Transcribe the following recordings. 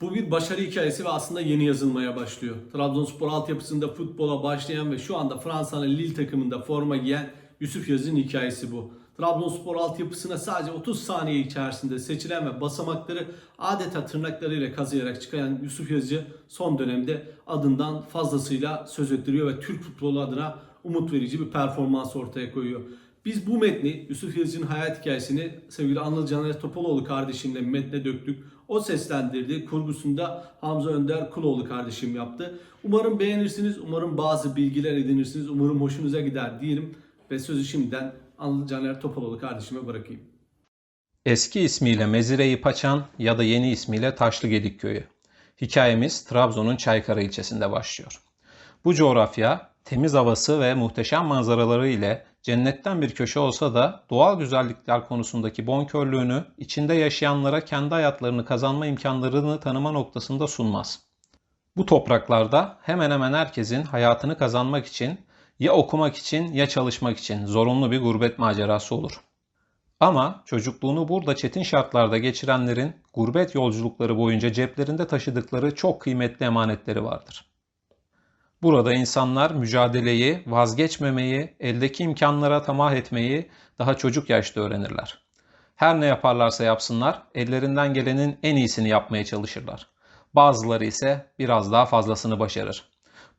Bu bir başarı hikayesi ve aslında yeni yazılmaya başlıyor. Trabzonspor altyapısında futbola başlayan ve şu anda Fransa'nın Lille takımında forma giyen Yusuf Yazıcı'nın hikayesi bu. Trabzonspor altyapısına sadece 30 saniye içerisinde seçilen ve basamakları adeta tırnaklarıyla kazıyarak çıkan Yusuf Yazıcı son dönemde adından fazlasıyla söz ettiriyor ve Türk futbolu adına umut verici bir performans ortaya koyuyor. Biz bu metni, Yusuf Yazıcı'nın hayat hikayesini sevgili Anıl Caner Topaloğlu kardeşimle metne döktük. O seslendirdi. Kurgusunda Hamza Önder Kuloğlu kardeşim yaptı. Umarım beğenirsiniz. Umarım bazı bilgiler edinirsiniz. Umarım hoşunuza gider diyelim. Ve sözü şimdiden Anıl Caner Topaloğlu kardeşime bırakayım. Eski ismiyle Mezire-i Paçan ya da yeni ismiyle Taşlıgedik Köyü. Hikayemiz Trabzon'un Çaykara ilçesinde başlıyor. Bu coğrafya temiz havası ve muhteşem manzaraları ile cennetten bir köşe olsa da doğal güzellikler konusundaki bonkörlüğünü içinde yaşayanlara kendi hayatlarını kazanma imkanlarını tanıma noktasında sunmaz. Bu topraklarda hemen hemen herkesin hayatını kazanmak için ya okumak için ya çalışmak için zorunlu bir gurbet macerası olur. Ama çocukluğunu burada çetin şartlarda geçirenlerin gurbet yolculukları boyunca ceplerinde taşıdıkları çok kıymetli emanetleri vardır. Burada insanlar mücadeleyi, vazgeçmemeyi, eldeki imkanlara tamah etmeyi daha çocuk yaşta öğrenirler. Her ne yaparlarsa yapsınlar, ellerinden gelenin en iyisini yapmaya çalışırlar. Bazıları ise biraz daha fazlasını başarır.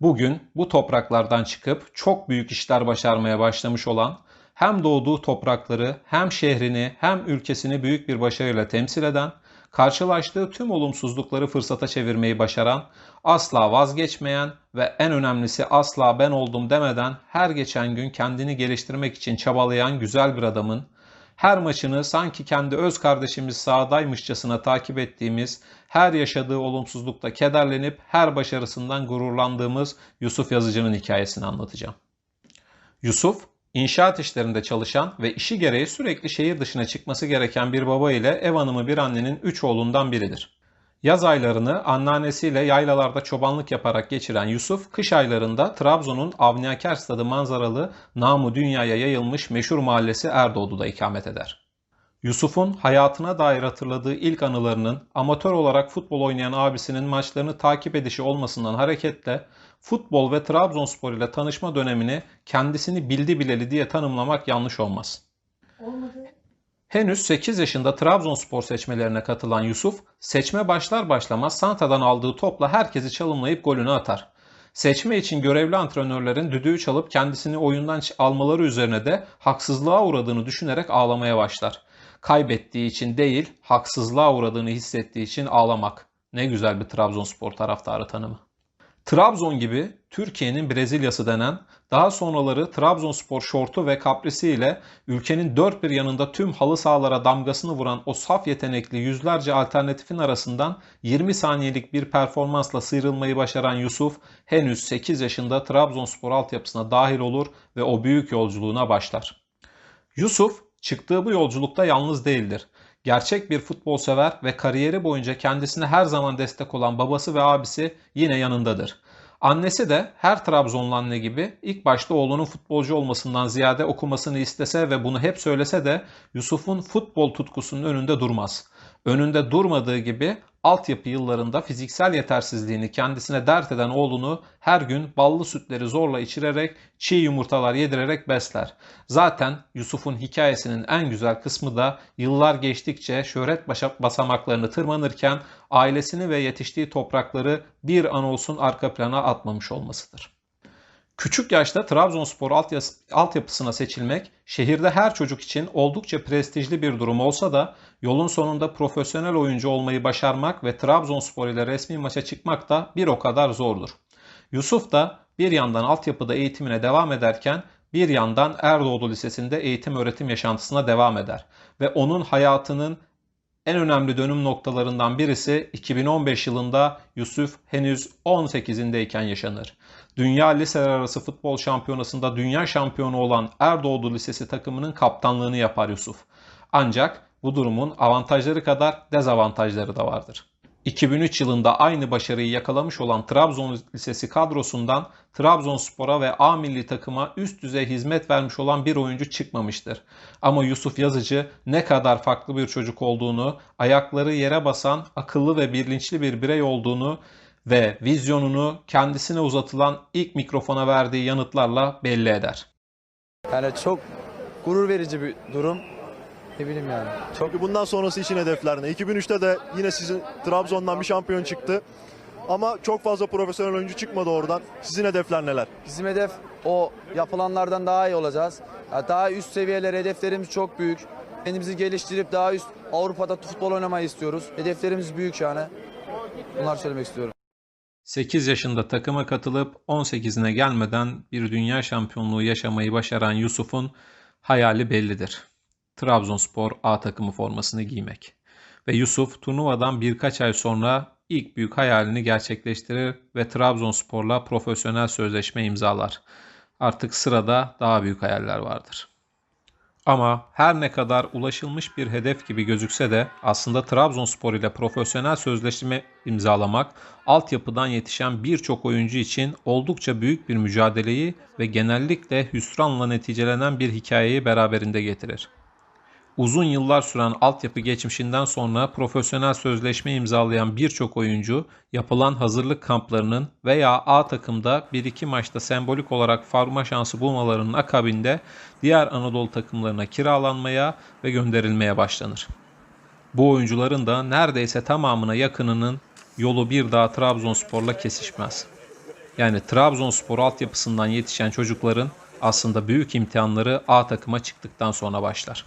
Bugün bu topraklardan çıkıp çok büyük işler başarmaya başlamış olan, hem doğduğu toprakları, hem şehrini, hem ülkesini büyük bir başarıyla temsil eden, karşılaştığı tüm olumsuzlukları fırsata çevirmeyi başaran, asla vazgeçmeyen ve en önemlisi asla ben oldum demeden her geçen gün kendini geliştirmek için çabalayan güzel bir adamın, her maçını sanki kendi öz kardeşimiz sahadaymışçasına takip ettiğimiz, her yaşadığı olumsuzlukta kederlenip her başarısından gururlandığımız Yusuf Yazıcı'nın hikayesini anlatacağım. Yusuf, İnşaat işlerinde çalışan ve işi gereği sürekli şehir dışına çıkması gereken bir baba ile ev hanımı bir annenin üç oğlundan biridir. Yaz aylarını anneannesiyle yaylalarda çobanlık yaparak geçiren Yusuf, kış aylarında Trabzon'un Avniaker Stadı manzaralı namı dünyaya yayılmış meşhur mahallesi Erdoğdu'da ikamet eder. Yusuf'un hayatına dair hatırladığı ilk anılarının amatör olarak futbol oynayan abisinin maçlarını takip edişi olmasından hareketle futbol ve Trabzonspor ile tanışma dönemini kendisini bildi bileli diye tanımlamak yanlış olmaz. Olmadı. Henüz 8 yaşında Trabzonspor seçmelerine katılan Yusuf, seçme başlar başlamaz Santa'dan aldığı topla herkesi çalımlayıp golünü atar. Seçme için görevli antrenörlerin düdüğü çalıp kendisini oyundan almaları üzerine de haksızlığa uğradığını düşünerek ağlamaya başlar. Kaybettiği için değil, haksızlığa uğradığını hissettiği için ağlamak. Ne güzel bir Trabzonspor taraftarı tanımı. Trabzon gibi Türkiye'nin Brezilyası denen daha sonraları Trabzonspor şortu ve kaprisi ile ülkenin dört bir yanında tüm halı sahalara damgasını vuran o saf yetenekli yüzlerce alternatifin arasından 20 saniyelik bir performansla sıyrılmayı başaran Yusuf henüz 8 yaşında Trabzonspor altyapısına dahil olur ve o büyük yolculuğuna başlar. Yusuf çıktığı bu yolculukta yalnız değildir. Gerçek bir futbol sever ve kariyeri boyunca kendisine her zaman destek olan babası ve abisi yine yanındadır. Annesi de her Trabzonlu anne gibi ilk başta oğlunun futbolcu olmasından ziyade okumasını istese ve bunu hep söylese de Yusuf'un futbol tutkusunun önünde durmaz. Önünde durmadığı gibi altyapı yıllarında fiziksel yetersizliğini kendisine dert eden oğlunu her gün ballı sütleri zorla içirerek çiğ yumurtalar yedirerek besler. Zaten Yusuf'un hikayesinin en güzel kısmı da yıllar geçtikçe şöhret basamaklarını tırmanırken ailesini ve yetiştiği toprakları bir an olsun arka plana atmamış olmasıdır. Küçük yaşta Trabzonspor altyapısına seçilmek şehirde her çocuk için oldukça prestijli bir durum olsa da yolun sonunda profesyonel oyuncu olmayı başarmak ve Trabzonspor ile resmi maça çıkmak da bir o kadar zordur. Yusuf da bir yandan altyapıda eğitimine devam ederken bir yandan Erdoğdu Lisesi'nde eğitim öğretim yaşantısına devam eder ve onun hayatının en önemli dönüm noktalarından birisi 2015 yılında Yusuf henüz 18'indeyken yaşanır. Dünya Liseler Arası Futbol Şampiyonası'nda dünya şampiyonu olan Erdoğdu Lisesi takımının kaptanlığını yapar Yusuf. Ancak bu durumun avantajları kadar dezavantajları da vardır. 2003 yılında aynı başarıyı yakalamış olan Trabzon Lisesi kadrosundan Trabzonspor'a ve A milli takıma üst düzey hizmet vermiş olan bir oyuncu çıkmamıştır. Ama Yusuf Yazıcı ne kadar farklı bir çocuk olduğunu, ayakları yere basan akıllı ve bilinçli bir birey olduğunu ve vizyonunu kendisine uzatılan ilk mikrofona verdiği yanıtlarla belli eder. Yani çok gurur verici bir durum. Ne bileyim yani. Çok Peki bundan sonrası için hedefler ne? 2003'te de yine sizin Trabzon'dan bir şampiyon çıktı. Ama çok fazla profesyonel oyuncu çıkmadı oradan. Sizin hedefler neler? bizim hedef o yapılanlardan daha iyi olacağız. Ya daha üst seviyelere hedeflerimiz çok büyük. Kendimizi geliştirip daha üst Avrupa'da futbol oynamayı istiyoruz. Hedeflerimiz büyük yani. Bunlar söylemek istiyorum. 8 yaşında takıma katılıp 18'ine gelmeden bir dünya şampiyonluğu yaşamayı başaran Yusuf'un hayali bellidir. Trabzonspor A takımı formasını giymek. Ve Yusuf turnuvadan birkaç ay sonra ilk büyük hayalini gerçekleştirir ve Trabzonspor'la profesyonel sözleşme imzalar. Artık sırada daha büyük hayaller vardır. Ama her ne kadar ulaşılmış bir hedef gibi gözükse de aslında Trabzonspor ile profesyonel sözleşme imzalamak altyapıdan yetişen birçok oyuncu için oldukça büyük bir mücadeleyi ve genellikle hüsranla neticelenen bir hikayeyi beraberinde getirir. Uzun yıllar süren altyapı geçmişinden sonra profesyonel sözleşme imzalayan birçok oyuncu yapılan hazırlık kamplarının veya A takımda 1-2 maçta sembolik olarak forma şansı bulmalarının akabinde diğer Anadolu takımlarına kiralanmaya ve gönderilmeye başlanır. Bu oyuncuların da neredeyse tamamına yakınının yolu bir daha Trabzonspor'la kesişmez. Yani Trabzonspor altyapısından yetişen çocukların aslında büyük imtihanları A takıma çıktıktan sonra başlar.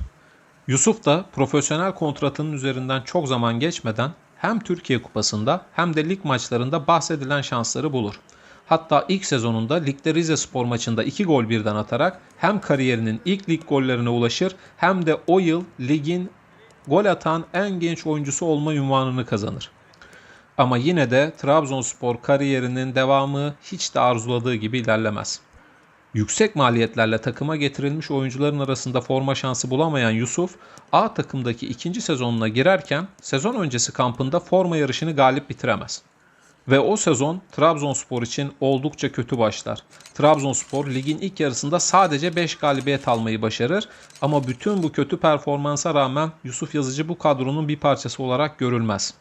Yusuf da profesyonel kontratının üzerinden çok zaman geçmeden hem Türkiye Kupası'nda hem de lig maçlarında bahsedilen şansları bulur. Hatta ilk sezonunda Lig'de Rize Spor maçında 2 gol birden atarak hem kariyerinin ilk lig gollerine ulaşır hem de o yıl ligin gol atan en genç oyuncusu olma ünvanını kazanır. Ama yine de Trabzonspor kariyerinin devamı hiç de arzuladığı gibi ilerlemez. Yüksek maliyetlerle takıma getirilmiş oyuncuların arasında forma şansı bulamayan Yusuf, A takımdaki ikinci sezonuna girerken sezon öncesi kampında forma yarışını galip bitiremez. Ve o sezon Trabzonspor için oldukça kötü başlar. Trabzonspor ligin ilk yarısında sadece 5 galibiyet almayı başarır ama bütün bu kötü performansa rağmen Yusuf Yazıcı bu kadronun bir parçası olarak görülmez.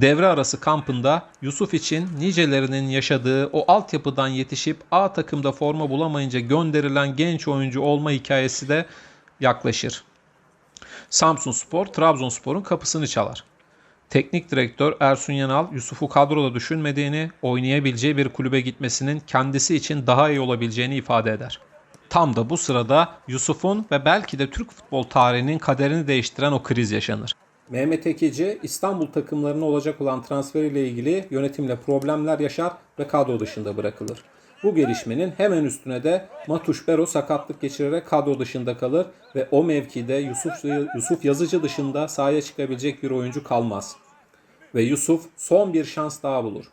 Devre arası kampında Yusuf için nicelerinin yaşadığı o altyapıdan yetişip A takımda forma bulamayınca gönderilen genç oyuncu olma hikayesi de yaklaşır. Samsun Spor, Trabzonspor'un kapısını çalar. Teknik direktör Ersun Yanal, Yusuf'u kadroda düşünmediğini, oynayabileceği bir kulübe gitmesinin kendisi için daha iyi olabileceğini ifade eder. Tam da bu sırada Yusuf'un ve belki de Türk futbol tarihinin kaderini değiştiren o kriz yaşanır. Mehmet Ekici İstanbul takımlarına olacak olan transferiyle ilgili yönetimle problemler yaşar ve kadro dışında bırakılır. Bu gelişmenin hemen üstüne de Matuş Bero sakatlık geçirerek kadro dışında kalır ve o mevkide Yusuf, Yusuf Yazıcı dışında sahaya çıkabilecek bir oyuncu kalmaz. Ve Yusuf son bir şans daha bulur.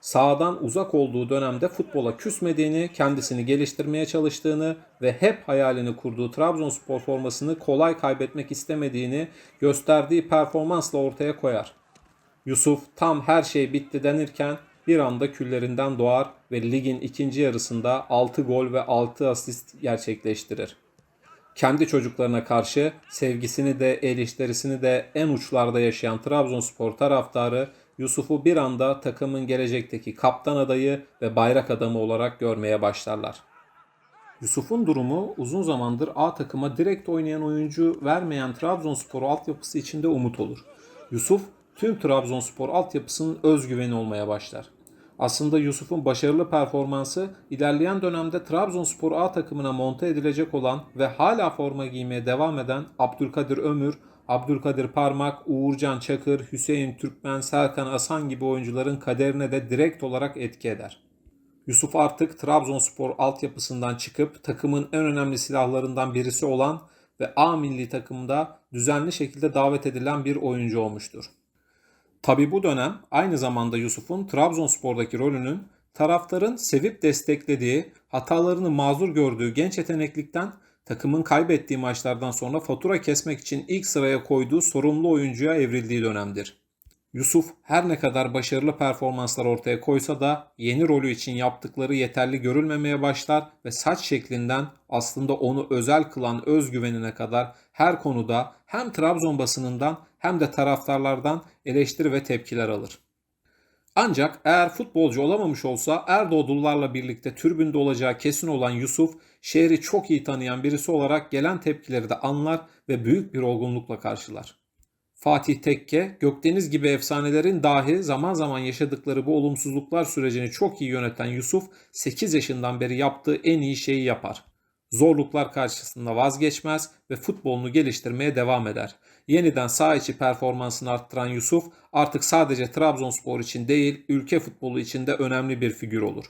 Sağdan uzak olduğu dönemde futbola küsmediğini, kendisini geliştirmeye çalıştığını ve hep hayalini kurduğu Trabzonspor formasını kolay kaybetmek istemediğini gösterdiği performansla ortaya koyar. Yusuf tam her şey bitti denirken bir anda küllerinden doğar ve ligin ikinci yarısında 6 gol ve 6 asist gerçekleştirir. Kendi çocuklarına karşı sevgisini de eleştirisini de en uçlarda yaşayan Trabzonspor taraftarı Yusuf'u bir anda takımın gelecekteki kaptan adayı ve bayrak adamı olarak görmeye başlarlar. Yusuf'un durumu uzun zamandır A takıma direkt oynayan oyuncu vermeyen Trabzonspor altyapısı içinde umut olur. Yusuf tüm Trabzonspor altyapısının özgüveni olmaya başlar. Aslında Yusuf'un başarılı performansı ilerleyen dönemde Trabzonspor A takımına monte edilecek olan ve hala forma giymeye devam eden Abdülkadir Ömür, Abdülkadir Parmak, Uğurcan Çakır, Hüseyin Türkmen, Serkan Asan gibi oyuncuların kaderine de direkt olarak etki eder. Yusuf artık Trabzonspor altyapısından çıkıp takımın en önemli silahlarından birisi olan ve A milli takımda düzenli şekilde davet edilen bir oyuncu olmuştur. Tabi bu dönem aynı zamanda Yusuf'un Trabzonspor'daki rolünün taraftarın sevip desteklediği, hatalarını mazur gördüğü genç yeteneklikten takımın kaybettiği maçlardan sonra fatura kesmek için ilk sıraya koyduğu sorumlu oyuncuya evrildiği dönemdir. Yusuf her ne kadar başarılı performanslar ortaya koysa da yeni rolü için yaptıkları yeterli görülmemeye başlar ve saç şeklinden aslında onu özel kılan özgüvenine kadar her konuda hem Trabzon basınından hem de taraftarlardan eleştiri ve tepkiler alır. Ancak eğer futbolcu olamamış olsa Erdoğdularla birlikte türbünde olacağı kesin olan Yusuf, şehri çok iyi tanıyan birisi olarak gelen tepkileri de anlar ve büyük bir olgunlukla karşılar. Fatih Tekke, Gökdeniz gibi efsanelerin dahi zaman zaman yaşadıkları bu olumsuzluklar sürecini çok iyi yöneten Yusuf, 8 yaşından beri yaptığı en iyi şeyi yapar. Zorluklar karşısında vazgeçmez ve futbolunu geliştirmeye devam eder. Yeniden sağ içi performansını arttıran Yusuf artık sadece Trabzonspor için değil ülke futbolu için de önemli bir figür olur.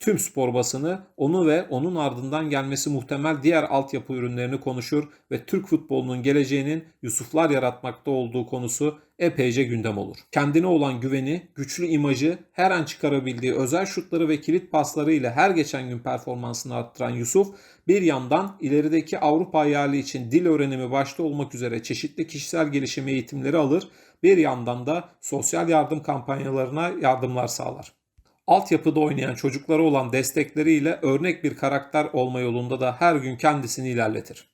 Tüm spor basını onu ve onun ardından gelmesi muhtemel diğer altyapı ürünlerini konuşur ve Türk futbolunun geleceğinin Yusuflar yaratmakta olduğu konusu epeyce gündem olur. Kendine olan güveni, güçlü imajı, her an çıkarabildiği özel şutları ve kilit pasları ile her geçen gün performansını arttıran Yusuf, bir yandan ilerideki Avrupa hayali için dil öğrenimi başta olmak üzere çeşitli kişisel gelişim eğitimleri alır, bir yandan da sosyal yardım kampanyalarına yardımlar sağlar. Altyapıda oynayan çocuklara olan destekleriyle örnek bir karakter olma yolunda da her gün kendisini ilerletir.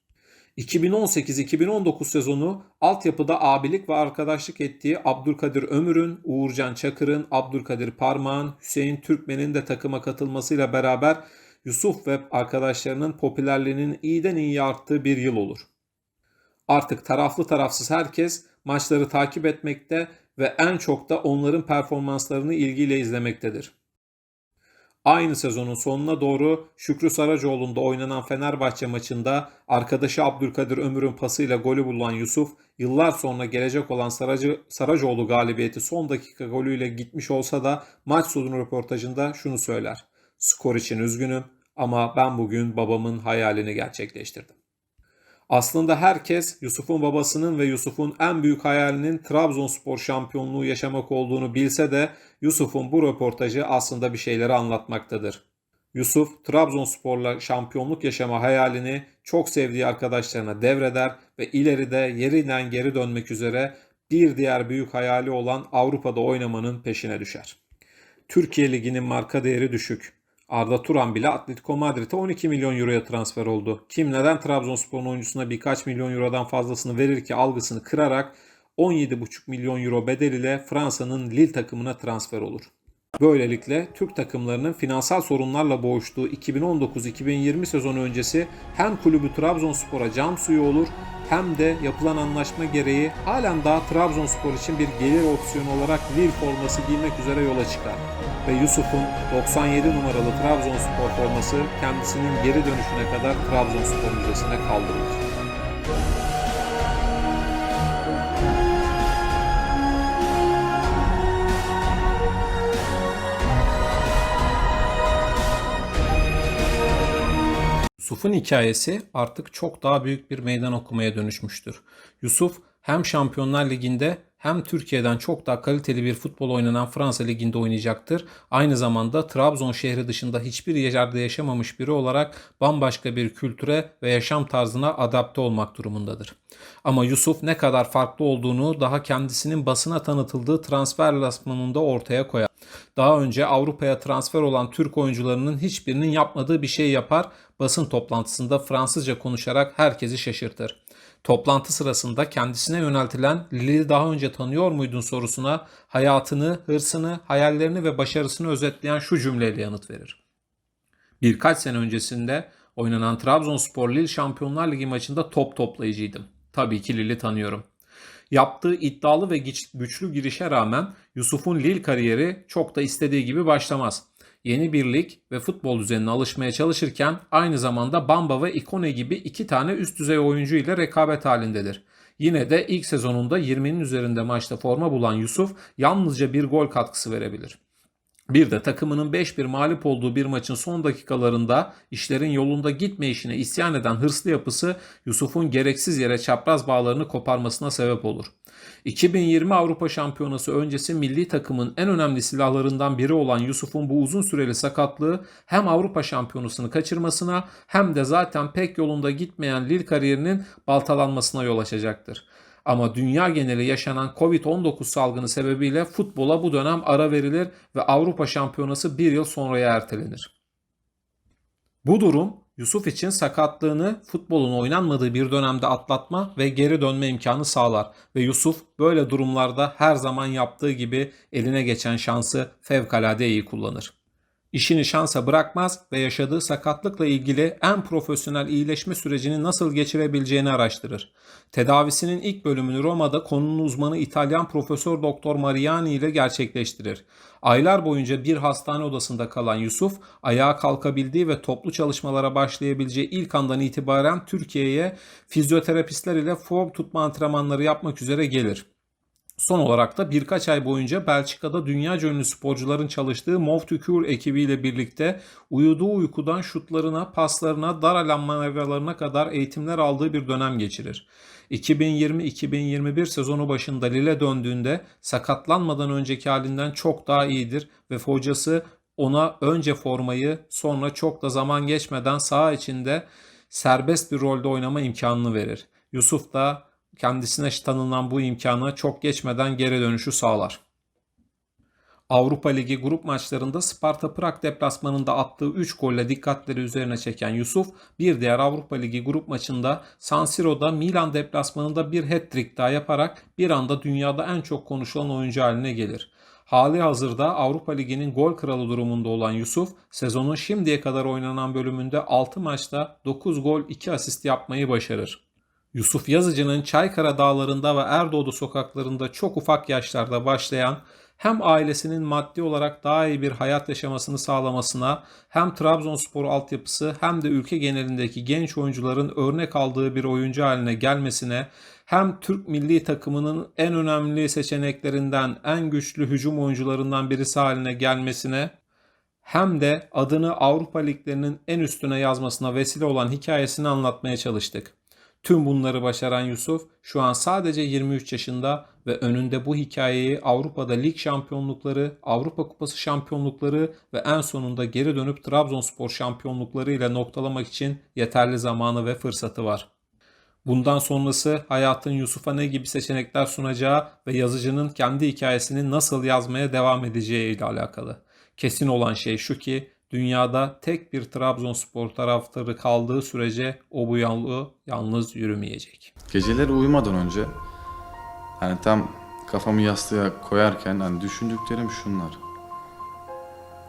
2018-2019 sezonu altyapıda abilik ve arkadaşlık ettiği Abdülkadir Ömür'ün, Uğurcan Çakır'ın, Abdülkadir Parmağan, Hüseyin Türkmen'in de takıma katılmasıyla beraber Yusuf ve arkadaşlarının popülerliğinin iyiden iyiye arttığı bir yıl olur. Artık taraflı tarafsız herkes maçları takip etmekte ve en çok da onların performanslarını ilgiyle izlemektedir. Aynı sezonun sonuna doğru Şükrü Saracoğlu'nda oynanan Fenerbahçe maçında arkadaşı Abdülkadir Ömür'ün pasıyla golü bulan Yusuf, yıllar sonra gelecek olan Saracı, Saracoğlu galibiyeti son dakika golüyle gitmiş olsa da maç sonu röportajında şunu söyler. Skor için üzgünüm ama ben bugün babamın hayalini gerçekleştirdim. Aslında herkes Yusuf'un babasının ve Yusuf'un en büyük hayalinin Trabzonspor şampiyonluğu yaşamak olduğunu bilse de Yusuf'un bu röportajı aslında bir şeyleri anlatmaktadır. Yusuf, Trabzonspor'la şampiyonluk yaşama hayalini çok sevdiği arkadaşlarına devreder ve ileride yerinden geri dönmek üzere bir diğer büyük hayali olan Avrupa'da oynamanın peşine düşer. Türkiye Ligi'nin marka değeri düşük. Arda Turan bile Atletico Madrid'e 12 milyon euroya transfer oldu. Kim neden Trabzonspor'un oyuncusuna birkaç milyon eurodan fazlasını verir ki algısını kırarak 17,5 milyon euro bedel ile Fransa'nın Lille takımına transfer olur. Böylelikle Türk takımlarının finansal sorunlarla boğuştuğu 2019-2020 sezonu öncesi hem kulübü Trabzonspor'a cam suyu olur hem de yapılan anlaşma gereği halen daha Trabzonspor için bir gelir opsiyonu olarak Lille forması giymek üzere yola çıkar. Ve Yusuf'un 97 numaralı Trabzonspor forması kendisinin geri dönüşüne kadar Trabzonspor Müzesi'ne kaldırılır. Yusuf'un hikayesi artık çok daha büyük bir meydan okumaya dönüşmüştür. Yusuf hem Şampiyonlar Ligi'nde hem Türkiye'den çok daha kaliteli bir futbol oynanan Fransa Ligi'nde oynayacaktır. Aynı zamanda Trabzon şehri dışında hiçbir yerde yaşamamış biri olarak bambaşka bir kültüre ve yaşam tarzına adapte olmak durumundadır. Ama Yusuf ne kadar farklı olduğunu daha kendisinin basına tanıtıldığı transfer lasmanında ortaya koyar. Daha önce Avrupa'ya transfer olan Türk oyuncularının hiçbirinin yapmadığı bir şey yapar, basın toplantısında Fransızca konuşarak herkesi şaşırtır. Toplantı sırasında kendisine yöneltilen Lille'i daha önce tanıyor muydun sorusuna hayatını, hırsını, hayallerini ve başarısını özetleyen şu cümleyle yanıt verir. Birkaç sene öncesinde oynanan Trabzonspor Lille Şampiyonlar Ligi maçında top toplayıcıydım. Tabii ki Lille'i tanıyorum. Yaptığı iddialı ve güçlü girişe rağmen Yusuf'un Lille kariyeri çok da istediği gibi başlamaz. Yeni bir lig ve futbol düzenine alışmaya çalışırken aynı zamanda Bamba ve Ikone gibi iki tane üst düzey oyuncu ile rekabet halindedir. Yine de ilk sezonunda 20'nin üzerinde maçta forma bulan Yusuf yalnızca bir gol katkısı verebilir. Bir de takımının 5-1 mağlup olduğu bir maçın son dakikalarında işlerin yolunda gitmeyişine isyan eden hırslı yapısı Yusuf'un gereksiz yere çapraz bağlarını koparmasına sebep olur. 2020 Avrupa Şampiyonası öncesi milli takımın en önemli silahlarından biri olan Yusuf'un bu uzun süreli sakatlığı hem Avrupa Şampiyonası'nı kaçırmasına hem de zaten pek yolunda gitmeyen Lille kariyerinin baltalanmasına yol açacaktır. Ama dünya geneli yaşanan Covid-19 salgını sebebiyle futbola bu dönem ara verilir ve Avrupa Şampiyonası bir yıl sonraya ertelenir. Bu durum Yusuf için sakatlığını futbolun oynanmadığı bir dönemde atlatma ve geri dönme imkanı sağlar ve Yusuf böyle durumlarda her zaman yaptığı gibi eline geçen şansı fevkalade iyi kullanır. İşini şansa bırakmaz ve yaşadığı sakatlıkla ilgili en profesyonel iyileşme sürecini nasıl geçirebileceğini araştırır. Tedavisinin ilk bölümünü Roma'da konunun uzmanı İtalyan Profesör Doktor Mariani ile gerçekleştirir. Aylar boyunca bir hastane odasında kalan Yusuf, ayağa kalkabildiği ve toplu çalışmalara başlayabileceği ilk andan itibaren Türkiye'ye fizyoterapistler ile form tutma antrenmanları yapmak üzere gelir. Son olarak da birkaç ay boyunca Belçika'da dünya ünlü sporcuların çalıştığı Move to Cure ekibiyle birlikte uyuduğu uykudan şutlarına, paslarına, dar alan manevralarına kadar eğitimler aldığı bir dönem geçirir. 2020-2021 sezonu başında Lille döndüğünde sakatlanmadan önceki halinden çok daha iyidir ve hocası ona önce formayı sonra çok da zaman geçmeden saha içinde serbest bir rolde oynama imkanını verir. Yusuf da kendisine tanınan bu imkanı çok geçmeden geri dönüşü sağlar. Avrupa Ligi grup maçlarında Sparta Prag deplasmanında attığı 3 golle dikkatleri üzerine çeken Yusuf, bir diğer Avrupa Ligi grup maçında San Siro'da Milan deplasmanında bir hat-trick daha yaparak bir anda dünyada en çok konuşulan oyuncu haline gelir. Hali hazırda Avrupa Ligi'nin gol kralı durumunda olan Yusuf, sezonun şimdiye kadar oynanan bölümünde 6 maçta 9 gol 2 asist yapmayı başarır. Yusuf Yazıcı'nın Çaykara dağlarında ve Erdoğdu sokaklarında çok ufak yaşlarda başlayan hem ailesinin maddi olarak daha iyi bir hayat yaşamasını sağlamasına hem Trabzonspor altyapısı hem de ülke genelindeki genç oyuncuların örnek aldığı bir oyuncu haline gelmesine hem Türk milli takımının en önemli seçeneklerinden en güçlü hücum oyuncularından birisi haline gelmesine hem de adını Avrupa liglerinin en üstüne yazmasına vesile olan hikayesini anlatmaya çalıştık. Tüm bunları başaran Yusuf şu an sadece 23 yaşında ve önünde bu hikayeyi Avrupa'da lig şampiyonlukları, Avrupa Kupası şampiyonlukları ve en sonunda geri dönüp Trabzonspor şampiyonlukları ile noktalamak için yeterli zamanı ve fırsatı var. Bundan sonrası hayatın Yusuf'a ne gibi seçenekler sunacağı ve yazıcının kendi hikayesini nasıl yazmaya devam edeceği ile alakalı. Kesin olan şey şu ki dünyada tek bir Trabzonspor taraftarı kaldığı sürece o bu yolu yalnız yürümeyecek. Geceleri uyumadan önce hani tam kafamı yastığa koyarken hani düşündüklerim şunlar.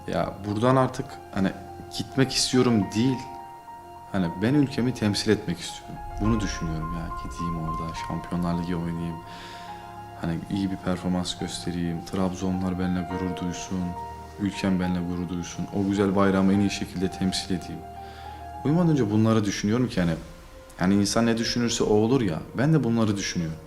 Ya buradan artık hani gitmek istiyorum değil. Hani ben ülkemi temsil etmek istiyorum. Bunu düşünüyorum ya. Gideyim orada Şampiyonlar Ligi oynayayım. Hani iyi bir performans göstereyim. Trabzonlar benimle gurur duysun. Ülkem benimle gurur duysun. O güzel bayramı en iyi şekilde temsil edeyim. Uyumadan önce bunları düşünüyorum ki hani yani insan ne düşünürse o olur ya. Ben de bunları düşünüyorum.